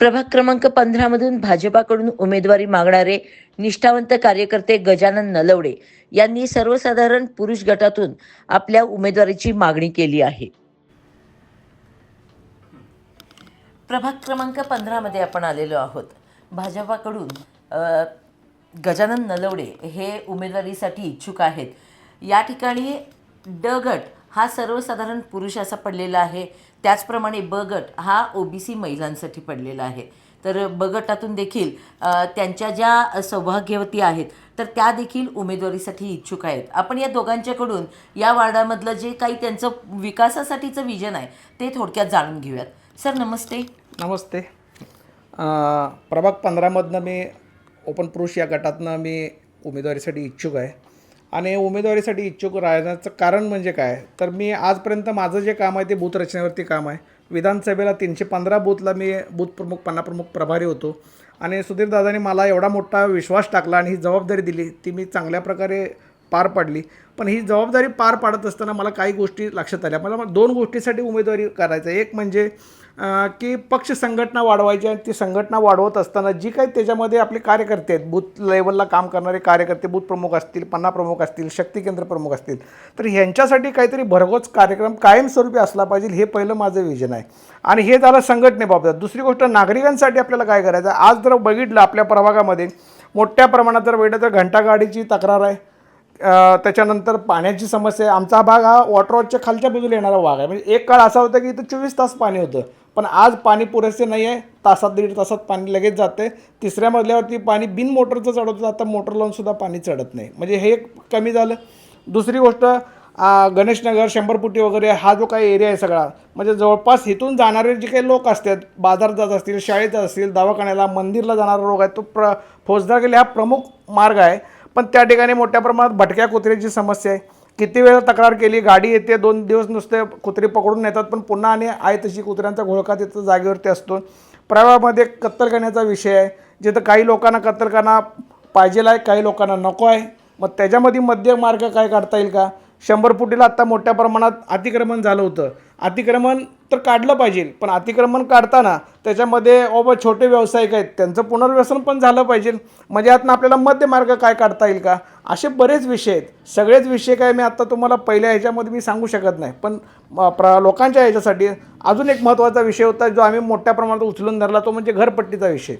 प्रभाग क्रमांक पंधरा मधून भाजपाकडून उमेदवारी मागणारे निष्ठावंत कार्यकर्ते गजानन नलवडे यांनी सर्वसाधारण पुरुष गटातून आपल्या उमेदवारीची मागणी केली आहे. प्रभाग क्रमांक पंधरामध्ये आपण आलेलो आहोत. भाजपाकडून गजानन नलवडे हे उमेदवारीसाठी इच्छुक आहेत. या ठिकाणी ड गट हा सर्वसाधारण पुरुष असा पडलेला आहे. त्याचप्रमाणे ब गट हा सी महिलांसाठी पडलेला आहे. तर ब गटातून देखील त्यांच्या ज्या सौभाग्यवती आहेत तर त्या देखील उमेदवारीसाठी इच्छुक आहेत. आपण या दोघांच्याकडून या वार्डामधलं जे काही त्यांचं विकासासाठीचं विजन आहे ते थोडक्यात जाणून घेऊयात. सर नमस्ते. नमस्ते. प्रभाग पंधरामधनं मी ओपन पुरुष या गटातनं मी उमेदवारीसाठी इच्छुक आहे. आणि उमेदवारीसाठी इच्छुक राहण्याचं कारण म्हणजे काय? तर मी आजपर्यंत माझं जे काम आहे ते बूथ रचनेवरती काम आहे. विधानसभेला तीनशे पंधरा बूथला मी बूथ प्रमुख प्रभारी होतो. आणि सुधीरदादांनी मला एवढा मोठा विश्वास टाकला आणि ही जबाबदारी दिली ती मी चांगल्या प्रकारे पार पाडली. पण ही जबाबदारी पार पाडत असताना मला काही गोष्टी लक्षात आल्या. मला दोन गोष्टीसाठी उमेदवारी करायचं आहे एक म्हणजे की पक्ष संघटना वाढवायची आणि ती संघटना वाढवत असताना जी काही त्याच्यामध्ये आपले कार्यकर्ते आहेत बूथ लेवलला काम करणारे कार्यकर्ते बूथ प्रमुख असतील पन्ना प्रमुख असतील शक्ती केंद्र प्रमुख असतील तर ह्यांच्यासाठी काहीतरी भरघोस कार्यक्रम कायमस्वरूपी असला पाहिजे हे पहिलं माझं विजन आहे. आणि हे झालं संघटनेबाबत. दुसरी गोष्ट नागरिकांसाठी आपल्याला काय करायचं? आहे आज जर बघितलं आपल्या प्रभागामध्ये मोठ्या प्रमाणात जर वेळ तर घंटागाडीची तक्रार आहे. त्याच्यानंतर पाण्याची समस्या आमचा भाग हा वॉटरवॉचच्या खालच्या बाजूला येणारा भाग आहे. म्हणजे एक काळ असा होता की इथं चोवीस तास पाणी होतं. पण आज पाणी पुरेसे नाही आहे. तासात दीड तासात पाणी लगेच जाते. तिसऱ्या मजल्यावरती पाणी बिन मोटरचं चढत होतं आता मोटर लावूनसुद्धा पाणी चढत नाही. म्हणजे हे एक कमी झालं. दुसरी गोष्ट गणेशनगर शंभरपुटी वगैरे हा जो काही एरिया आहे सगळा म्हणजे जवळपास इथून जाणारे जे काही लोक असतात बाजारात जात असतील शाळेत जात असतील दवाखान्याला मंदिरला जाणारा रोग आहे तो प्र फौजदार गेले हा प्रमुख मार्ग आहे. पण त्या ठिकाणी मोठ्या प्रमाणात भटक्या कुत्र्याची समस्या आहे. किती वेळा तक्रार केली गाडी येते दोन दिवस नुसते कुत्रे पकडून नेतात पण पुन्हा आणि आहे तशी कुत्र्यांचा घोळका तिथं जागेवरती असतो. प्रवाहामध्ये कत्तलखान्याचा विषय आहे. जिथं काही लोकांना कत्तलखाना पाहिजेला आहे काही लोकांना नको आहे. मग त्याच्यामध्ये मध्य मार्ग काय काढता येईल का? शंभर फुटीला आत्ता मोठ्या प्रमाणात अतिक्रमण झालं होतं. अतिक्रमण तर काढलं पाहिजे पण अतिक्रमण काढताना त्याच्यामध्ये ओबा छोटे व्यावसायिक आहेत त्यांचं पुनर्व्यसन पण झालं पाहिजे. म्हणजे यातनं आपल्याला मध्यमार्ग काय काढता येईल का? असे बरेच विषय आहेत. सगळेच विषय काय मी आत्ता तुम्हाला पहिल्या ह्याच्यामध्ये मी सांगू शकत नाही. पण प्र लोकांच्या ह्याच्यासाठी अजून एक महत्त्वाचा विषय होता जो आम्ही मोठ्या प्रमाणात उचलून धरला तो म्हणजे घरपट्टीचा विषय.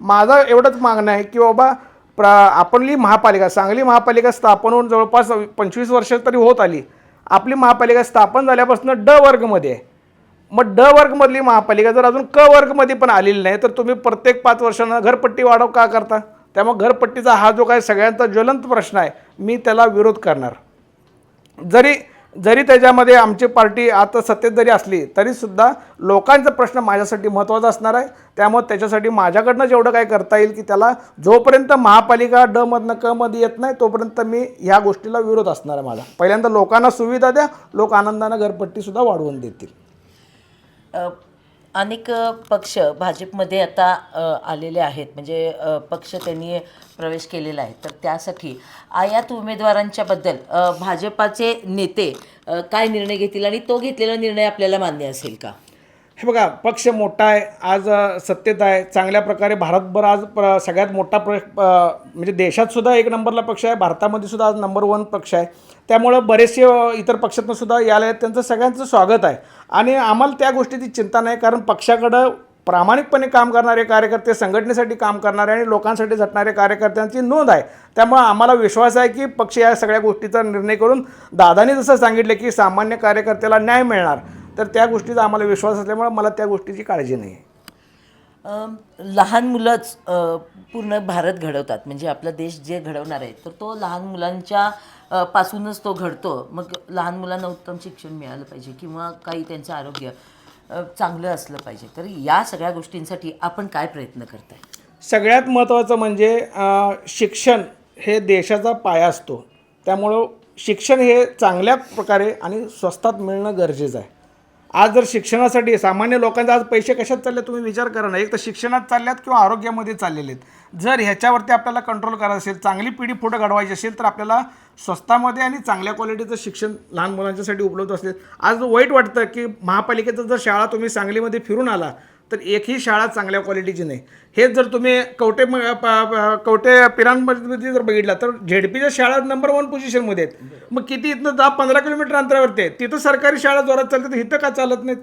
माझा एवढंच मागणं आहे की बाबा प्र आपली महापालिका सांगली महापालिका स्थापन होऊन जवळपास पंचवीस वर्ष तरी होत आली. आपली महापालिका स्थापन झाल्यापासून ड वर्गमध्ये आहे. मग ड वर्गमधली महापालिका जर अजून क वर्गमध्ये पण आलेली नाही तर तुम्ही प्रत्येक पाच वर्षांना घरपट्टी वाढव का करता? त्यामुळे घरपट्टीचा हा जो काही सगळ्यांचा ज्वलंत प्रश्न आहे मी त्याला विरोध करणार. जरी जरी त्याच्यामध्ये आमची पार्टी आता सत्तेत जरी असली तरीसुद्धा लोकांचा प्रश्न माझ्यासाठी महत्त्वाचा असणार आहे. त्यामुळे त्याच्यासाठी माझ्याकडनं जेवढं काय करता येईल की त्याला जोपर्यंत महापालिका ड मधनं क मध्ये येत नाही तोपर्यंत मी ह्या गोष्टीला विरोध असणार आहे माझा. पहिल्यांदा लोकांना सुविधा द्या लोक आनंदानं घरपट्टीसुद्धा वाढवून देतील. अनेक पक्ष भाजपमध्ये आता आलेले आहेत. म्हणजे पक्ष त्यांनी प्रवेश केलेला आहे. तर त्यासाठी आयात उमेदवारांच्याबद्दल भाजपाचे नेते काय निर्णय घेतील आणि तो घेतलेला निर्णय आपल्याला मान्य असेल का? हे बघा पक्ष मोठा आहे आज सत्तेत आहे. चांगल्या प्रकारे भारतभर आज प्र सगळ्यात मोठा प्र म्हणजे देशातसुद्धा एक नंबरला पक्ष आहे. भारतामध्ये सुद्धा आज नंबर वन पक्ष आहे. त्यामुळं बरेचसे इतर पक्षातनंसुद्धा यायला आहेत. त्यांचं सगळ्यांचं स्वागत आहे. आणि आम्हाला त्या गोष्टीची चिंता नाही कारण पक्षाकडं प्रामाणिकपणे काम करणारे कार्यकर्ते संघटनेसाठी काम करणारे आणि लोकांसाठी झटणारे कार्यकर्त्यांची नोंद आहे. त्यामुळं आम्हाला विश्वास आहे की पक्ष या सगळ्या गोष्टीचा निर्णय करून दादानी जसं सांगितलं की सामान्य कार्यकर्त्याला न्याय मिळणार तर त्या गोष्टीचा आम्हाला विश्वास असल्यामुळे मला त्या गोष्टीची काळजी नाही. आहे लहान मुलंच पूर्ण भारत घडवतात. म्हणजे आपला देश जे घडवणार आहे तर तो लहान मुलांच्या पासूनच तो घडतो. मग लहान मुलांना उत्तम शिक्षण मिळालं पाहिजे किंवा काही त्यांचं आरोग्य चांगलं असलं पाहिजे. तर या सगळ्या गोष्टींसाठी आपण काय प्रयत्न करताय? सगळ्यात महत्त्वाचं म्हणजे शिक्षण हे देशाचा पाया असतो. त्यामुळं शिक्षण हे चांगल्या प्रकारे आणि स्वस्तात मिळणं गरजेचं आहे. आज जर शिक्षणासाठी सामान्य लोकांचे आज पैसे कशात चालले तुम्ही विचार करा ना. एक तर शिक्षणात चालल्यात किंवा आरोग्यामध्ये चाललेले आहेत. जर ह्याच्यावरती आपल्याला कंट्रोल करायचं असेल चांगली पिढी पुढे घडवायची असेल तर आपल्याला स्वस्तामध्ये आणि चांगल्या क्वालिटीचं शिक्षण लहान मुलांच्यासाठी उपलब्ध असेल. आज वाईट वाटतं की महापालिकेचं जर शाळा तुम्ही सांगलीमध्ये फिरून आला तर एकही शाळा चांगल्या क्वालिटीची नाही. हेच जर तुम्ही कवटे म- प- कवटे पिरांमध्ये जर बघितला तर झेडपीच्या शाळा नंबर वन पोझिशनमध्ये आहेत. मग किती इथनं दहा पंधरा किलोमीटर अंतरावरती आहे तिथं सरकारी शाळा जोरात चालते तर इथं का चालत नाहीत?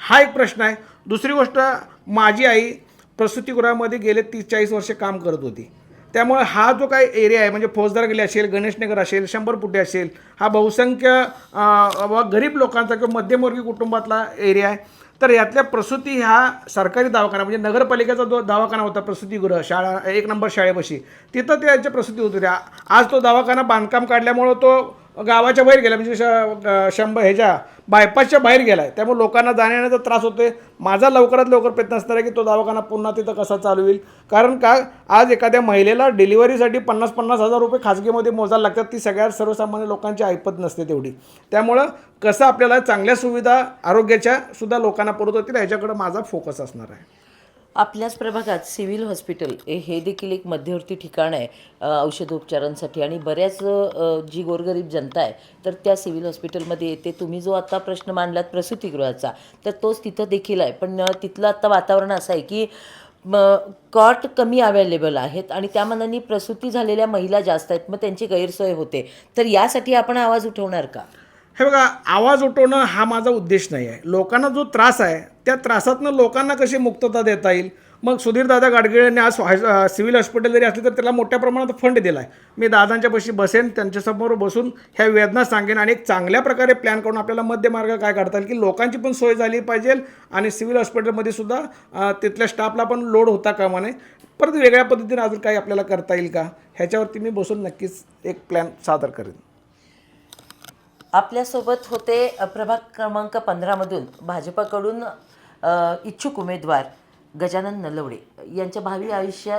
हा एक प्रश्न आहे. दुसरी गोष्ट माझी आई प्रसूतीगृहामध्ये गेले तीस चाळीस वर्ष काम करत होती. त्यामुळे हा जो काही एरिया आहे म्हणजे फौजदार गली असेल गणेशनगर असेल शंभर पुटे असेल हा बहुसंख्य व गरीब लोकांचा किंवा मध्यमवर्गीय कुटुंबातला एरिया आहे. तर यातल्या प्रसूती ह्या सरकारी दवाखाना म्हणजे नगरपालिकेचा जो दवाखाना होता प्रसूतीगृह शाळा एक नंबर शाळेपाशी तिथं त्यांच्या प्रसूती होत होत्या आज तो दवाखाना बांधकाम काढल्यामुळं तो गावाच्या बाहेर गेला म्हणजे श- शंभर ह्याच्या बायपासच्या बाहेर गेला आहे त्यामुळे लोकांना जाण्याचा त्रास होतोय. माझा लवकरात लवकर प्रयत्न असणार आहे की तो दवाखाना पुन्हा तिथं कसा चालू होईल. कारण का आज एखाद्या महिलेला डिलिव्हरीसाठी पन्नास पन्नास हजार रुपये खाजगीमध्ये मोजायला लागतात ती सगळ्यात सर्वसामान्य लोकांची ऐपत नसते तेवढी. त्यामुळं कसं आपल्याला चांगल्या सुविधा आरोग्याच्या सुद्धा लोकांना पुरवत होतील ह्याच्याकडं माझा फोकस असणार आहे. आपल्याच प्रभागात सिव्हिल हॉस्पिटल हे देखील एक मध्यवर्ती ठिकाण आहे औषधोपचारांसाठी. आणि बऱ्याच जी गोरगरीब जनता आहे तर त्या सिव्हिल हॉस्पिटलमध्ये येते. तुम्ही जो आता प्रश्न मांडलात प्रसूतीगृहाचा तर तोच तिथं देखील आहे. पण तिथलं आत्ता वातावरण असं आहे की कॉट कमी अवेलेबल आहेत आणि त्या मनाने प्रसूती झालेल्या महिला जास्त आहेत. मग त्यांची गैरसोय होते. तर यासाठी आपण आवाज उठवणार का? हे बघा आवाज उठवणं हा माझा उद्देश नाही आहे. लोकांना जो त्रास आहे त्या त्रासातनं लोकांना कशी मुक्तता देता येईल? मग सुधीरदादा गाडगिळ यांनी आज सिव्हिल हॉस्पिटल जरी असली तर त्याला मोठ्या प्रमाणात फंड दिला आहे मी दादांच्या पशी बसेन त्यांच्यासमोर बसून ह्या वेदना सांगेन आणि एक चांगल्या प्रकारे प्लॅन करून आपल्याला मध्यमार्ग काय काढता येईल की लोकांची पण सोय झाली पाहिजे आणि सिव्हिल हॉस्पिटलमध्ये सुद्धा तिथल्या स्टाफला पण लोड होता कामा नये परत वेगळ्या पद्धतीने अजून काही आपल्याला करता येईल का? ह्याच्यावरती मी बसून नक्कीच एक प्लॅन सादर करेन. आपल्यासोबत होते प्रभाग क्रमांक पंधरामधून भाजपाकडून इच्छुक उमेदवार गजानन नलवडे यांच्या भावी आयुष्य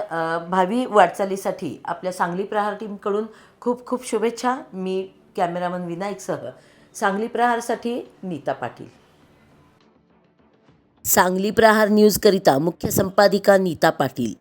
भावी वाटचालीसाठी आपल्या सांगली प्रहार टीमकडून खूप खूप शुभेच्छा. मी कॅमेरामन विनायकसह सांगली प्रहारसाठी नीता पाटील. सांगली प्रहार न्यूजकरिता मुख्य संपादिका नीता पाटील.